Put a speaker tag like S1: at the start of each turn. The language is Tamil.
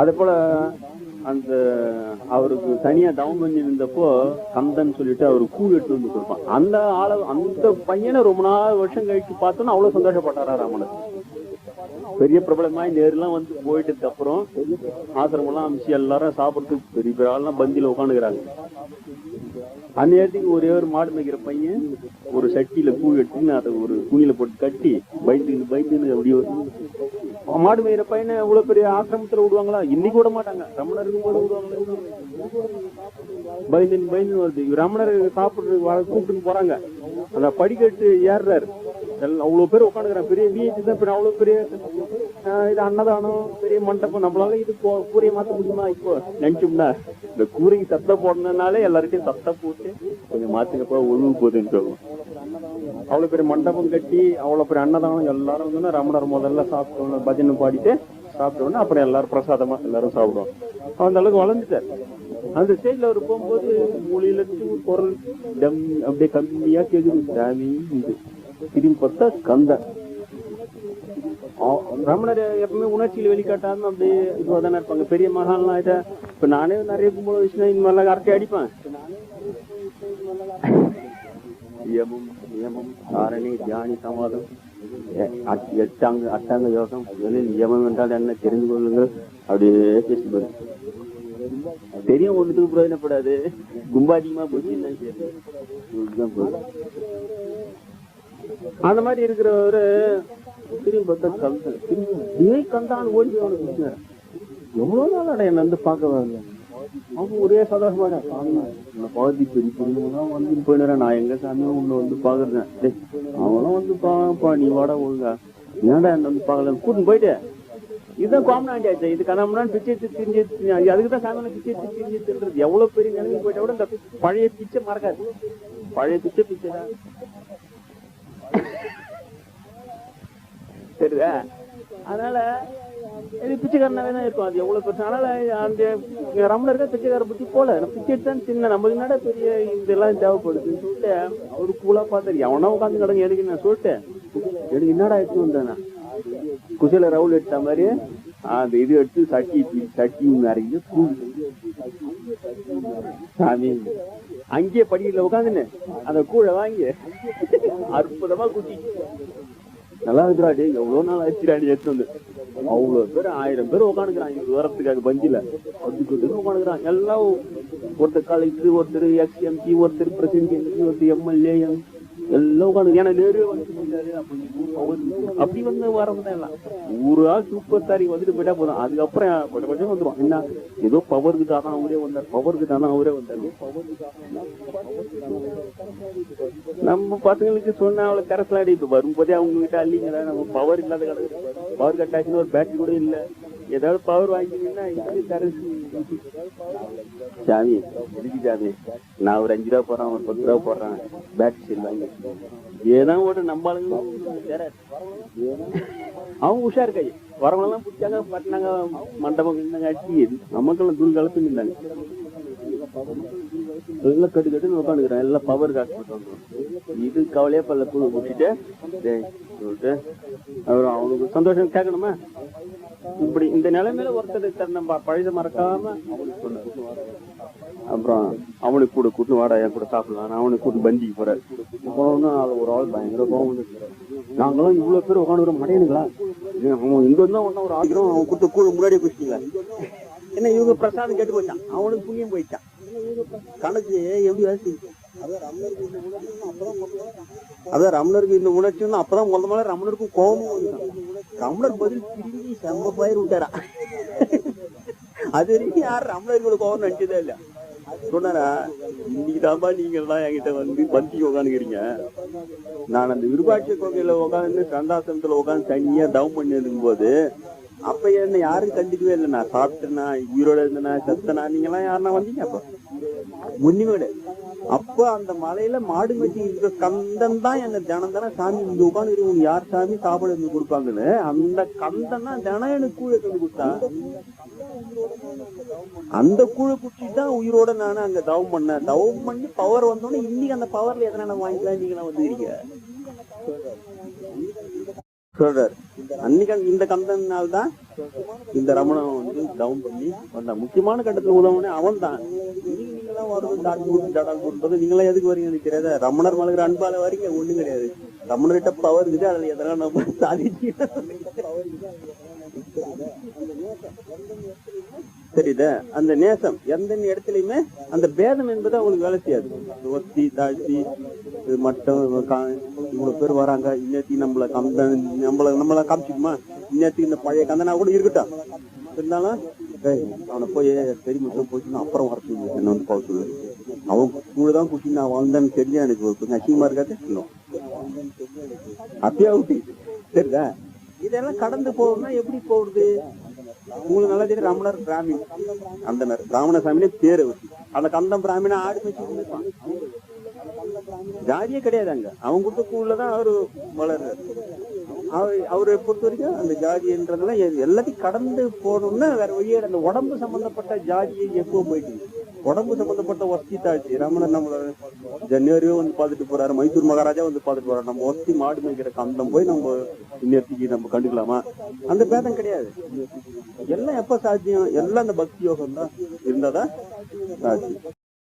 S1: அதே போல அந்த அவருக்கு தனியா டவுன் பண்ணி இருந்தப்போ கந்தன் சொல்லிட்டு அவரு கூ எடுத்து வந்து கொடுப்பான். அந்த ஆள அந்த பையனை ரொம்ப நாள் வருஷம் கழிச்சு பார்த்தோன்னா அவ்வளவு சந்தோஷப்பட்டாரா ராமனர் பெரிய பிரபலமாய் நேர்லாம் வந்து போயிட்டதுக்கு அப்புறம் ஆசிரமெல்லாம் அமைச்சு அமிச்சு எல்லாரும் சாப்பிட்டு பெரிய பெரிய ஆள்லாம் பந்தியில உட்காந்துக்கிறாங்க. அந்நேரத்துக்கு ஒரே ஒரு மாடு மேய்க்கிற பையன் ஒரு சட்டியில பூ எடுத்துன்னு அதை ஒரு துணியில போட்டு கட்டி பயந்து பயந்துன்னு அப்படி ஒரு- மாடு மேய்கிற பையனை இவ்வளவு பெரிய ஆசிரமத்துல விடுவாங்களா? இன்னைக்கு விட மாட்டாங்க. ரமணருக்கு கூட விடுவாங்களா. பயந்து பயந்து வருது. இவர் ரமணர் சாப்பிட்டு வர- கூப்பிட்டு போறாங்க. அந்த படிக்கட்டு ஏறுறாரு. எல்லாம் அவ்வளவு பேர் உட்காந்துக்கிறான். பெரிய வீட்டு தான் அவ்வளவு பெரிய இது அன்னதானம் பெரிய மண்டபம் நம்மளால இது போ- கூரையை மாத்த முடியுமா இப்போ நினைச்சோம்னா இந்த கூரைக்கு சத்த போடணும்னாலே எல்லார்கிட்டையும் சத்த போட்டு கொஞ்சம் மாத்துங்கப்பா ஒழுங்கு போகுதுன்னு சொல்லுவோம் அவ்வளவு பெரிய மண்டபம் கட்டி அவ்வளவு பெரிய அன்னதானம் எல்லாரும் வந்து ரமணர் முதல்ல சாப்பிட்டோம் பஜனை பாடிட்டு சாப்பிட்டோன்னு அப்புறம் எல்லாரும் பிரசாதமா எல்லாரும் சாப்பிடுவோம் அந்த அளவுக்கு வளர்ந்துட்டார் அந்த ஸ்டேஜ்ல அவர் போகும்போது மூலையில இருந்து ஒரு குரல் டம் அப்படியே கம்மியா கேக்குது சாமி இது திரும்பி பார்த்தா கந்தன் ஆ- ரமணர் எப்பவுமே உணர்ச்சியில வெளிக்காட்டாம அப்படியே இதுவா தானே இருப்பாங்க. பெரிய மகான்லாம் ஆயிட்டா இப்ப நானே நிறைய கும்பல வச்சுனா இந்த மாதிரிலாம் கரெக்டாக அடிப்பேன். நியமம் நியமம் தாரணை தியானி சமாதம் எட்டாங்க அட்டாங்க யோகம் முதலில் நியமம் என்றால் என்ன? தெரிந்து கொள்ளுங்கள். அப்படியே பேசுவாரு தெரியும் ஒண்ணுத்துக்கு பிரயோஜனப்படாது. கும்பாதிகமா போச்சுன்னா சரி. இதுதான் போதும். அந்த மாதிரி இருக்கிறவரு திரும்பி பார்த்தா கந்தன் திரும்பி ஓடி போய் அவனுக்கு எவ்வளவு நாள் அட என்ன வந்து பார்க்க வரல அவங்க ஒரே சந்தோஷமா சாமி பகுதி பெரிய பொண்ணுங்களாம் வந்து போயிடுறேன். நான் எங்க சாமி உன்னை வந்து பாக்குறேன் அவனும் வந்து பாப்பா நீ வாட ஒழுங்கா ஏன்டா என்ன வந்து பார்க்கல? கூட்டின்னு போயிட்டு. இதுதான் காமன் ஆண்டியாச்சு இது கணவன் பிச்சை எடுத்து திரிஞ்சு அதுக்கு தான் சாமி பிச்சை எடுத்து திரிஞ்சு தின்றது எவ்வளவு பெரிய நிலைமை போயிட்டா கூட இந்த பழைய பிச்சை மறக்காது. பழைய பிச்சை பிச்சை தான். சரிதா அதனால இது பிச்சைக்காரனாவே தான் இருக்கும் அது எவ்வளவு பிரச்சனை அதனால அந்த இருக்க பிச்சைக்கார புத்தி போல. பிச்சை எடுத்தான் சின்ன நமக்கு என்னடா பெரிய இதெல்லாம் தேவைப்படுதுன்னு சொல்லிட்டு அவரு கூலா பார்த்தாரு. எவனா உட்காந்து கிடங்க எனக்கு நான் சொல்லிட்டேன் எனக்கு என்னடா எடுத்து வந்தேனா குசில ரவுல் எடுத்த மாதிரி அந்த இது எடுத்து சட்டி சட்டி நிறைய தூள் சாமி. அங்கேயே படிக்கல உட்காந்துன்னு அந்த கூழை வாங்கி அற்புதமா குட்டி நல்லா இருக்கிறாடி டேய் எவ்வளவு நாள் ஆச்சுடாடி எடுத்து வந்து. அவ்வளவு பேர் ஆயிரம் பேர் உட்காந்துக்கிறான் இங்க வரத்துக்காக பஞ்சில அப்படி கொண்டு உட்காந்துக்கிறான் எல்லாம் ஒருத்தர் கலெக்டர் ஒருத்தர் எக்ஸ்எம்சி ஒருத்தர் பிரசிடென்ட் ஒருத்தர் எம்எல்ஏ எல்லாம் உட்காந்து ஏன்னா நேரு வந்து அப்படி வந்து வரவங்க தான் எல்லாம். ஆள் சூப்பர் ஸ்டாரி வந்துட்டு போயிட்டா போதும். அதுக்கப்புறம் கொஞ்சம் கொஞ்சம் வந்துடும் என்ன? ஏதோ பவருக்கு தான் அவரே வந்தார். பவருக்கு தான் அவரே வந்தார். நம்ம பசங்களுக்கு சொன்னா அவளை கரஸ்லாடி இப்ப வரும்போதே அவங்க கிட்ட அள்ளிங்க நம்ம பவர் இல்லாத கிடக்கு பவர் கட் ஆச்சுன்னு ஒரு பேட்டரி கூட இல்ல. ஏதாவது பவர் வாங்கினீங்கன்னா இது கரன்சி சாமி எதுக்கு சாமி நான் ஒரு அஞ்சு ரூபா போடுறேன் ஒரு பத்து ரூபா போடுறேன். பேட்டரி வாங்கி ஏதான் ஓட்டு நம்ம ஆளுங்க தெரியாது. அவங்க உஷார் கை வரவங்க பிடிச்சாங்க பட்டினாங்க மண்டபம் கிண்டாங்க அடிச்சு நமக்கெல்லாம் தூள் கலப்பு நின்றாங்க. எல்லாம் கட்டு கட்டுன்னு உட்காந்துக்கிறேன் எல்லாம் பவர் காசு போட்டு இது கவலையா பல்ல புழு விட்டுட்டு டேய் சொல்லிட்டு அப்புறம் அவனுக்கு சந்தோஷம் கேட்கணுமா? இப்படி இந்த நிலைமையில ஒருத்தர் சார் நம்ம பழைய மறக்காம அவனுக்கு சொன்னாரு. அப்புறம் அவனுக்கு கூட கூட்டு வாடா என் கூட சாப்பிடலாம். அவனுக்கு கூட்டு பந்திக்கு போறாரு போனோம்னா அது ஒரு ஆள் பயங்கர கோபம் வந்து நாங்களும் இவ்வளவு பேர் உட்காந்து மடையனுங்களா அவன் இங்க இருந்தா ஒன்னா ஒரு ஆகிரம் அவன் கூட்டு கூட முன்னாடியே குடிச்சிங்களா என்ன இவங்க பிரசாதம் கேட்டு போயிட்டான். அவனுக்கு புண்ணியம் போயிட்டான். கணக்கு எப்படி வேலை அதான் ரமணருக்கு இந்த உணர்ச்சி வந்து அப்பதான் முதல்ல முதல்ல ரமணருக்கும் கோபமும் ரமணர் பதில் திரும்பி செம்ப பயிர் விட்டாரா? அது வரைக்கும் யாரும் ரமணர்களோட கோவம் நினைச்சதே இல்ல. சொன்னா இன்னைக்கு தான்பா நீங்க எல்லாம் என்கிட்ட வந்து பந்தி உட்காந்துக்கிறீங்க நான் அந்த விருபாட்சி கோகையில உட்காந்து சந்தாசனத்துல உட்காந்து தனியா தவம் பண்ணி இருக்கும் போது அப்ப என்ன யாரும் கண்டுக்கவே இல்லை. நான் சாப்பிட்டேனா உயிரோட இருந்தனா செத்தனா நீங்க எல்லாம் யாருன்னா வந்தீங்க அப்ப? முன்னிமேடு அப்ப அந்த மலையில மாடு மேய்ச்சி இருக்கிற கந்தன் தான் எனக்கு தினம் தானே சாமி இங்க உட்காந்து இருக்கு யார் சாமி சாப்பாடு வந்து கொடுப்பாங்கன்னு அந்த கந்தன் தான் தினம் எனக்கு கூழ கொண்டு கொடுத்தா. அந்த கூழை குட்டி தான் உயிரோட நானு அங்க தவம் பண்ணேன். தவம் பண்ணி பவர் வந்தோடனே இன்னைக்கு அந்த பவர்ல எதனா வாங்கிக்கலாம் நீங்க எல்லாம் வந்துக்கிறீங்க? சொல்றாரு. அன்னைக்கு இந்த கந்தனால் தான் இந்த ரமணன் வந்து டவுன் பண்ணி வந்தான். முக்கியமான கட்டத்துல உதவனே அவன் தான் நீங்களாம் டாட் போட்டு போட்டு நீங்களாம் எதுக்கு வரீங்க எனக்கு தெரியாத. ரமணர் மலகிற அன்பால வரீங்க ஒண்ணும் கிடையாது. ரமணர்கிட்ட பவர் இருக்குது அதுல எதனா நம்ம சாதிச்சு தெரியுதா? அந்த நேசம் எந்த இடத்துலயுமே அந்த பேதம் என்பது அவங்களுக்கு வேலை செய்யாது. ஒத்தி தாழ்த்தி மட்டம் மட்டும் இவ்வளவு பேர் வராங்க இன்னத்தி நம்மள கந்த நம்மள நம்மள காமிச்சுக்குமா? இன்னத்துக்கு இந்த பழைய கந்தனா கூட இருக்கட்டும். இருந்தாலும் அவனை போய் பெரிய மட்டும் போச்சுன்னா அப்புறம் வரத்துக்கு என்ன வந்து போக சொல்லு. அவன் கூட தான் குச்சி நான் வாழ்ந்தேன்னு தெரிஞ்சு எனக்கு ஒரு கொஞ்சம் அசிங்கமா இருக்காது? இன்னும். அப்பயா விட்டு சரிதா இதெல்லாம் கடந்து போகணும்னா எப்படி போகுது உங்களுக்கு நல்லா தெரியும் ரமணர் பிராமின் அந்தனர் பிராமண சாமினே பேரு அவருக்கு. அந்த கந்தம் பிராமண ஆடு வச்சு ஜாதியே கிடையாது அங்க. அவங்க கொடுத்த அவரு வளர்றாரு. அவரை பொறுத்த வரைக்கும் அந்த ஜாதின்றதெல்லாம் எல்லாத்தையும் கடந்து போகணும்னா வேற வழியே அந்த உடம்பு சம்பந்தப்பட்ட ஜாதியை எப்போ போயிட்டு உடம்பு சம்பந்தப்பட்ட ஒஸ்தி தாழ்ச்சி ரமணன் நம்மள ஜனவரியோ வந்து பார்த்துட்டு போறாரு மைசூர் மகாராஜா வந்து பார்த்துட்டு போறாரு. நம்ம ஒஸ்தி மாடு மேய்க்கிற கந்தம் போய் நம்ம இன்னத்துக்கு நம்ம கண்டுக்கலாமா? அந்த பேதம் கிடையாது. எல்லாம் எப்ப சாத்தியம்? எல்லாம் அந்த பக்தி யோகம் தான் இருந்தாதான் சாத்தியம்.